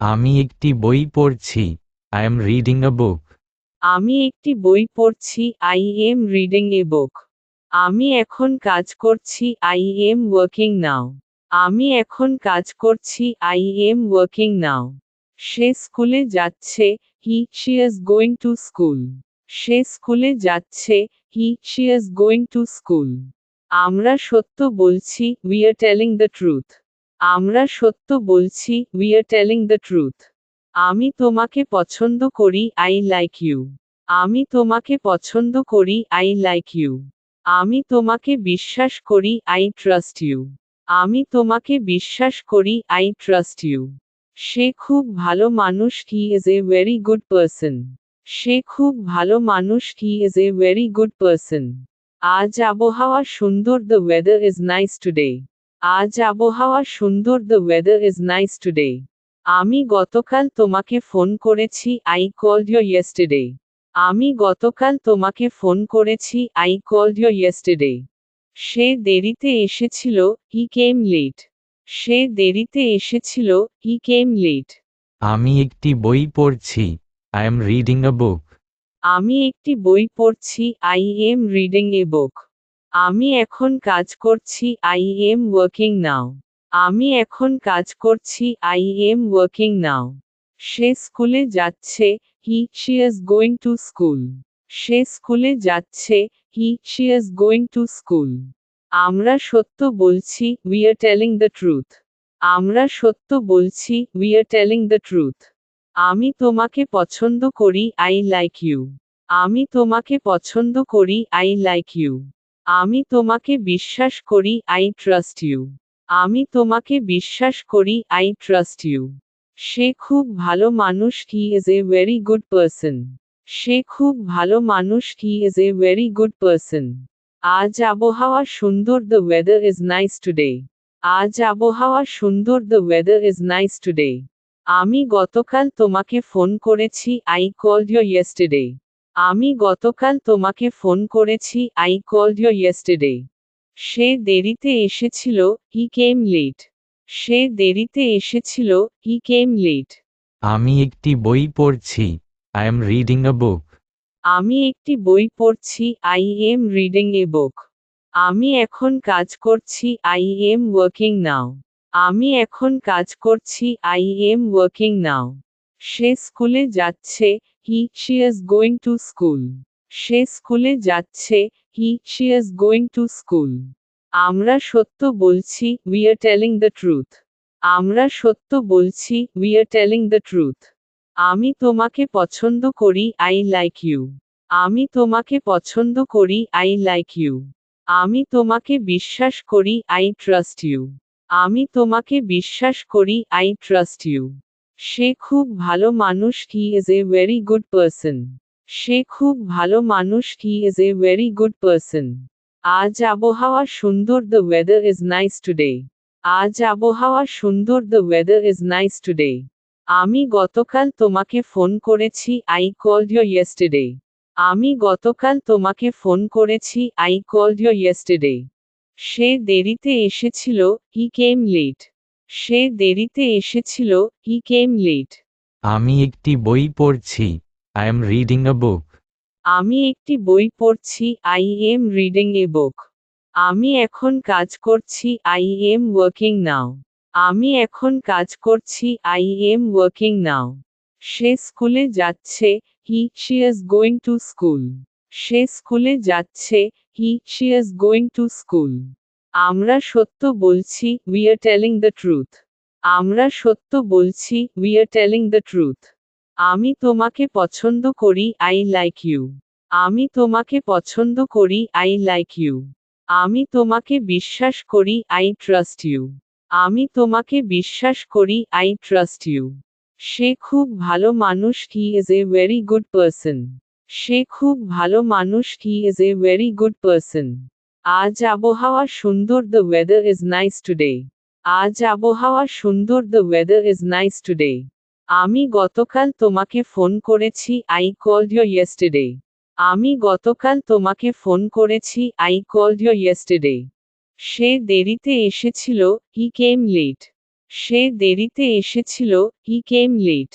আমি একটি বই পড়ছি I am reading a book আমি একটি বই পড়ছি I am reading a book আমি এখন কাজ করছি আই এম ওয়ার্কিং নাও আমি এখন কাজ করছি আই এম ওয়ার্কিং নাও সে স্কুলে যাচ্ছে he she is going to school সে স্কুলে যাচ্ছে he she is going to school আমরা সত্য বলছি we are telling the truth আমরা সত্য বলছি we are telling the truth আমি তোমাকে পছন্দ করি আই লাইক ইউ আমি তোমাকে পছন্দ করি আই লাইক ইউ আমি তোমাকে বিশ্বাস করি আই ট্রাস্ট ইউ আমি তোমাকে বিশ্বাস করি আই ট্রাস্ট ইউ সে খুব ভালো মানুষ he is a very good person সে খুব ভালো মানুষ he is a very good person আজ আবহাওয়া সুন্দর the weather is nice today আজ আবহাওয়া সুন্দর the weather is nice today আমি গতকাল তোমাকে ফোন করেছি আই কল ইউ ইয়েস্টেডে আমি গতকাল তোমাকে ফোন করেছি আই কল ইউ ইয়েস্টেডে সে দেরিতে এসেছিল হি কেম লেট সে দেরিতে এসেছিল হি কেম লেট আমি একটি বই পড়ছি I am reading a book আমি একটি বই পড়ছি I am reading a book আমি এখন কাজ করছি আই এম ওয়ার্কিং নাও আমি এখন কাজ করছি আই এম ওয়ার্কিং নাও সে স্কুলে যাচ্ছে he she is going to school সে স্কুলে যাচ্ছে he she is going to school আমরা সত্য বলছি we are telling the truth আমরা সত্য বলছি we are telling the truth আমি তোমাকে পছন্দ করি আই লাইক ইউ আমি তোমাকে পছন্দ করি আই লাইক ইউ আমি তোমাকে বিশ্বাস করি আই ট্রাস্ট ইউ আমি তোমাকে বিশ্বাস করি আই ট্রাস্ট ইউ সে খুব ভালো মানুষ he is a very good person সে খুব ভালো মানুষ he is a very good person আজ আবহাওয়া সুন্দর the weather is nice today আজ আবহাওয়া সুন্দর the weather is nice today আমি গতকাল তোমাকে ফোন করেছি আই কল ইউ ইয়েস্টেডে আমি গতকাল তোমাকে ফোন করেছি আই কল্ড ইউ ইয়েস্টেডে সে দেরিতে এসেছিল হি কেম লেট সে দেরিতে এসেছিল হি কেম লেট আমি একটি বই পড়ছি I am reading a book আমি একটি বই পড়ছি I am reading a book আমি এখন কাজ করছি আই এম ওয়ার্কিং নাও আমি এখন কাজ করছি আই এম ওয়ার্কিং নাও সে স্কুলে যাচ্ছে, he, she is going to school. সে স্কুলে যাচ্ছে, he, she is going to school. আমরা সত্য বলছি we are telling the truth আমরা সত্য বলছি we are telling the truth আমি তোমাকে পছন্দ করি আই লাইক ইউ আমি তোমাকে পছন্দ করি আই লাইক ইউ আমি তোমাকে বিশ্বাস করি আই ট্রাস্ট ইউ আমি তোমাকে বিশ্বাস করি আই ট্রাস্ট ইউ সে খুব ভালো মানুষ he is a very good person সে খুব ভালো মানুষ he is a very good person আজ আবহাওয়া সুন্দর the weather is nice today আজ আবহাওয়া সুন্দর the weather is nice today আমি গতকাল তোমাকে ফোন করেছি আই কল্ড ইউ ইয়েস্টেডে আমি গতকাল তোমাকে ফোন করেছি আই কল্ড ইউ ইয়েস্টেডে সে দেরিতে এসেছিল হি কেম লেট সে দেরিতে এসেছিল হি কেম লেট আমি একটি বই পড়ছি I am reading a book আমি একটি বই পড়ছি I am reading a book আমি এখন কাজ করছি আই এম ওয়ার্কিং নাও আমি এখন কাজ করছি আই এম ওয়ার্কিং নাও সে স্কুলে যাচ্ছে he she is going to school সে স্কুলে যাচ্ছে he she is going to school আমরা সত্য বলছি we are telling the truth আমরা সত্য বলছি we are telling the truth আমি তোমাকে পছন্দ করি আই লাইক ইউ আমি তোমাকে পছন্দ করি আই লাইক ইউ আমি তোমাকে বিশ্বাস করি আই ট্রাস্ট ইউ আমি তোমাকে বিশ্বাস করি আই ট্রাস্ট ইউ সে খুব ভালো মানুষ he is a very good person সে খুব ভালো মানুষ he is a very good person আজ আবহাওয়া সুন্দর the weather is nice today আজ আবহাওয়া সুন্দর the weather is nice today আমি গতকাল তোমাকে ফোন করেছি আই কল্ড ইউ ইয়েস্টেডে আমি গতকাল তোমাকে ফোন করেছি আই কল্ড ইউ ইয়েস্টেডে সে দেরিতে এসেছিল হি কেম লেট সে দেরিতে এসেছিল হি কেম লেট